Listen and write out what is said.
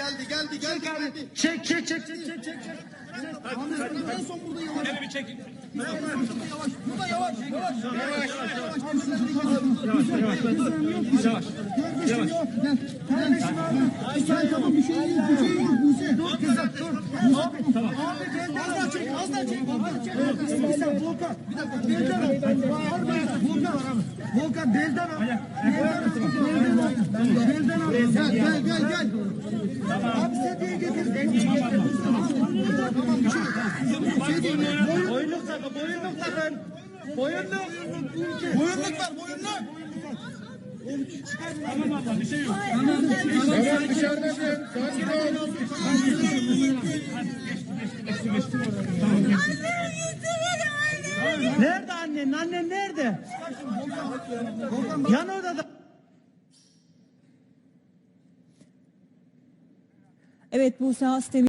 geldi geldi geldi. Çek çek çek çek çek çek. Ahmet en son burada yavaş. Beni bir çekin. Yavaş. Burada yavaş yavaş. Yavaş. Yavaş. Kardeşim yok. Gel. Kardeşim abi. Sen tamam bir şey yok. Bir şey yok. Buse. Kızım dur. Abi. Abi belden az çek. Az daha çek. Çek. Bir dakika Volkan. Bir dakika. Belden al. Volkan. Volkan belden al. Belden al. Belden al. Gel gel gel gel. Abi sediye getir. Tamam bir şey Boyun- Boyunluk takın, boyunluk takın. Boyunluk. Boyunluk var boyunluk. Tamam abla bir şey yok. Tamam dışarıdasın. Sakin ol. Nerede annen? Annen nerede? Yan odada. Evet Buse Hastemir